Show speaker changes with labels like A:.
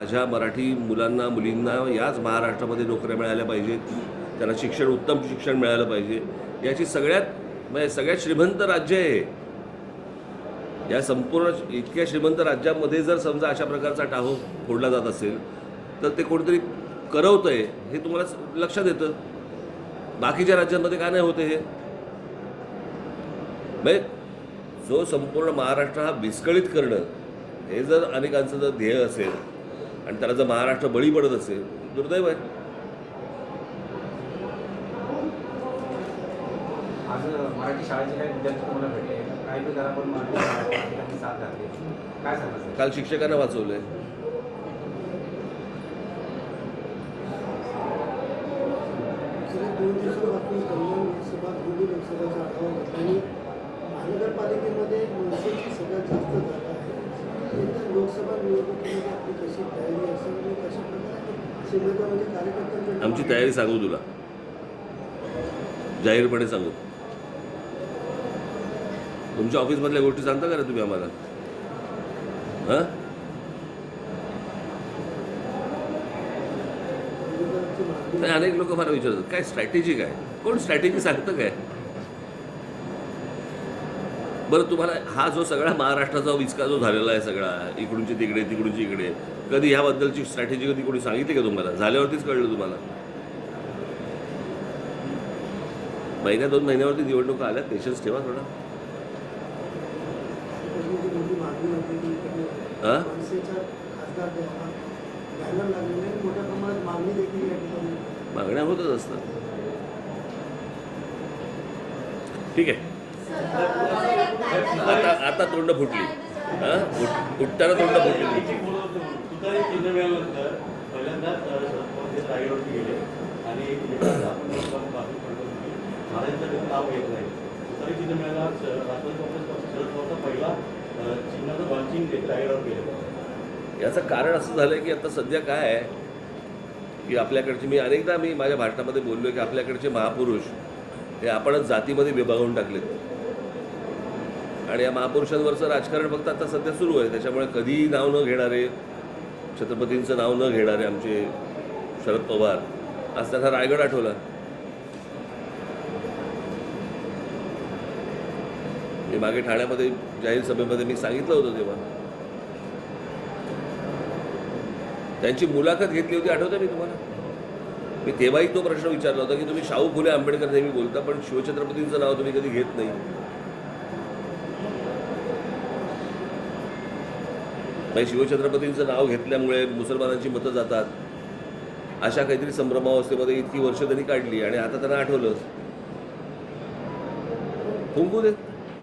A: माझ्या मराठी मुलांना मुलींना याच महाराष्ट्रामध्ये नोकऱ्या मिळाल्या पाहिजेत. त्यांना शिक्षण उत्तम शिक्षण मिळालं पाहिजे. याची सगळ्यात म्हणजे सगळ्यात श्रीमंत राज्य आहे या संपूर्ण इतक्या श्रीमंत राज्यामध्ये जर समजा अशा प्रकारचा टाहो फोडला जात असेल तर ते कोणतरी करवतं आहे हे तुम्हाला लक्षात येतं. बाकीच्या राज्यांमध्ये का नाही होते हे? म्हणजे जो संपूर्ण महाराष्ट्र हा विस्कळीत करणं हे जर अनेकांचं जर ध्येय असेल आणि त्याला जर महाराष्ट्र बळी पडत असेल दुर्दैव आहे. काल शिक्षकांना वाचवलंय.
B: दोन दिवसांपासून कल्याण लोकसभा दोन्ही लोकसभाचा आढावा घेतला आणि महानगरपालिकेमध्ये मनसेची सगळ्यात जास्त जागा आहे एकदा लोकसभा निवडणुकीमध्ये आपली कशी तयारी असेल आणि कशा प्रकारे शिवसेना म्हणजे कार्यकर्त्यांच्या
A: आमची तयारी सांगू तुला. जाहीरपणे सांगू. तुमच्या ऑफिसमधल्या गोष्टी सांगता का रे तुम्ही आम्हाला? हां? नाही अनेक लोक मला विचारतात काय स्ट्रॅटेजी काय? कोण स्ट्रॅटेजी सांगतं काय? बरं तुम्हाला हा जो सगळा महाराष्ट्राचा विचका जो झालेला आहे सगळा इकडूनची तिकडे तिकडूनची इकडे कधी ह्याबद्दलची स्ट्रॅटेजी कधी कोणी सांगितली का तुम्हाला? झाल्यावरतीच कळलं तुम्हाला. महिन्या दोन महिन्यावरती निवडणुका आल्या पेशन्स ठेवा थोडा. मागण्या होतच असतात. ठीक आहे. आता आता तोंड फुटली. फुटताना तोंड फुटली याचं कारण असं झालं की आता सध्या काय आहे की आपल्याकडचे मी अनेकदा मी माझ्या भारतामध्ये बोललो की आपल्याकडचे महापुरुष हे आपणच जातीमध्ये विभागून टाकलेत. आणि या महापुरुषांवरचं राजकारण फक्त आता सध्या सुरू आहे. त्याच्यामुळे कधीही नाव न घेणारे छत्रपतींचं नाव न घेणारे आमचे शरद पवार. आज त्यांना रायगड आठवला. मी मागे ठाण्यामध्ये जाहीर सभेमध्ये मी सांगितलं होतं तेव्हा. त्यांची मुलाखत घेतली होती आठवतं मी तुम्हाला? मी तेव्हाही तो प्रश्न विचारला होता की तुम्ही शाहू फुले आंबेडकर नेहमी बोलता पण शिवछत्रपतींचं नाव तुम्ही कधी घेत नाही. म्हणजे शिवछत्रपतींचं नाव घेतल्यामुळे मुसलमानांची मतं जातात. अशा काहीतरी संभ्रमावस्थेमध्ये इतकी वर्ष त्यांनी काढली आणि आता त्यांना आठवलं. फुंकू दे.